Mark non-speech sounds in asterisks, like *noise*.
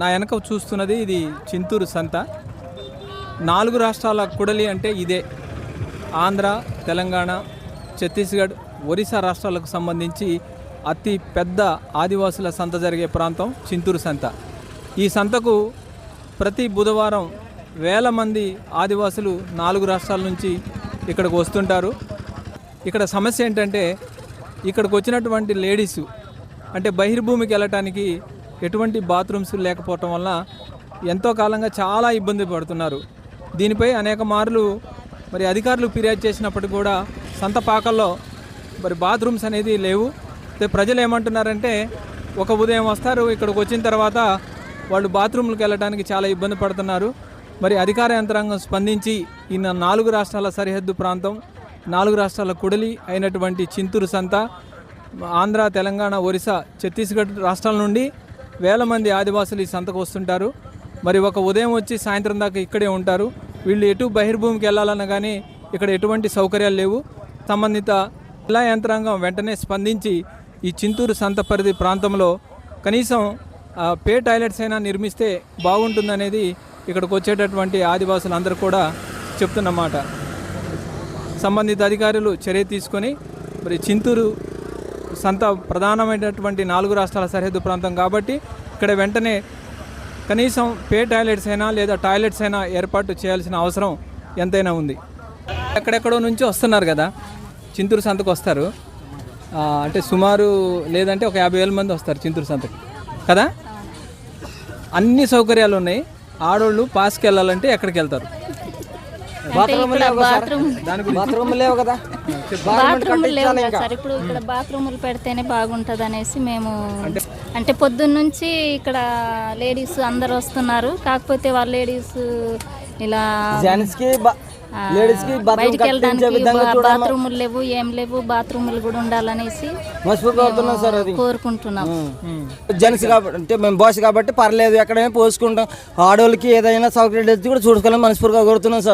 నా వెనక చూస్తున్నది ఇది చింతూరు సంత. నాలుగు రాష్ట్రాల కుడలి అంటే ఇదే. ఆంధ్ర తెలంగాణ ఛత్తీస్గఢ్ ఒరిస్సా రాష్ట్రాలకు సంబంధించి అతి పెద్ద ఆదివాసుల సంత జరిగే ప్రాంతం చింతూరు సంత. ఈ సంతకు ప్రతి బుధవారం వేల మంది ఆదివాసులు నాలుగు రాష్ట్రాల నుంచి ఇక్కడికి వస్తుంటారు. ఇక్కడ సమస్య ఏంటంటే ఇక్కడికి వచ్చినటువంటి లేడీసు అంటే బహిర్భూమికి వెళ్ళటానికి ఎటువంటి బాత్రూమ్స్ లేకపోవటం వల్ల ఎంతో కాలంగా చాలా ఇబ్బంది పడుతున్నారు. దీనిపై అనేక మార్లు మరి అధికారులు ఫిర్యాదు చేసినప్పటికీ కూడా సంత పాకల్లో మరి బాత్రూమ్స్ అనేది లేవు. ప్రజలు ఏమంటున్నారంటే ఒక ఉదయం వస్తారు ఇక్కడికి వచ్చిన తర్వాత వాళ్ళు బాత్రూమ్లకు వెళ్ళడానికి చాలా ఇబ్బంది పడుతున్నారు. మరి అధికార యంత్రాంగం స్పందించి ఈ నాలుగు రాష్ట్రాల సరిహద్దు ప్రాంతం నాలుగు రాష్ట్రాల కుడలి అయినటువంటి చింతూరు సంత ఆంధ్ర తెలంగాణ ఒరిస్సా ఛత్తీస్గఢ్ రాష్ట్రాల నుండి వేల మంది ఆదివాసులు ఈ సంతకు వస్తుంటారు. మరి ఒక ఉదయం వచ్చి సాయంత్రం దాకా ఇక్కడే ఉంటారు. వీళ్ళు ఎటు బహిర్భూమికి వెళ్ళాలన్నా కానీ ఇక్కడ ఎటువంటి సౌకర్యాలు లేవు. సంబంధిత జిల్లా యంత్రాంగం వెంటనే స్పందించి ఈ చింతూరు సంత పరిధి ప్రాంతంలో కనీసం ఆ, పే టాయిలెట్స్ అయినా నిర్మిస్తే బాగుంటుందనేది ఇక్కడికి వచ్చేటటువంటి ఆదివాసులందరూ కూడా చెప్తున్నమాట. సంబంధిత అధికారులు చర్య తీసుకొని మరి చింతూరు సంత ప్రధానమైనటువంటి నాలుగు రాష్ట్రాల సరిహద్దు ప్రాంతం కాబట్టి ఇక్కడ వెంటనే కనీసం పే టాయిలెట్స్ అయినా లేదా టాయిలెట్స్ అయినా ఏర్పాటు చేయాల్సిన అవసరం ఎంతైనా ఉంది. ఎక్కడెక్కడో నుంచి వస్తున్నారు కదా. చింతూరు సంతకు వస్తారు. అంటే సుమారు లేదంటే ఒక యాభై వేల మంది వస్తారు చింతూరు సంతకు. కదా? అన్ని సౌకర్యాలు ఉన్నాయి. ఆడోళ్ళు పాస్కి వెళ్ళాలంటే ఎక్కడికి వెళ్తారు? బాత్రూమ్ లేవు కదా సార్? దాని గురించి బాత్రూమ్ లేవు కదా? *laughs* బాత్రూములు లేవు కదా సార్. ఇప్పుడు ఇక్కడ బాత్రూములు పెడితేనే బాగుంటుంది అనేసి మేము అంటే పొద్దున్న నుంచి ఇక్కడ లేడీస్ అందరు వస్తున్నారు. కాకపోతే వాళ్ళ లేడీస్ ఇలా బయటికి వెళ్ళడానికి బాత్రూములు లేవు ఏం లేవు బాత్రూములు కూడా ఉండాలనేసి కోరుకుంటున్నాం. జెంట్స్ కాబట్టి అంటే మేము బాస్ కాబట్టి పర్లేదు ఎక్కడైనా పోసుకుంటాం. ఆడవాళ్ళకి ఏదైనా సౌకర్యం కూడా చూసుకోవాలని మనస్ఫూర్తిగా కోరుతున్నాం సార్.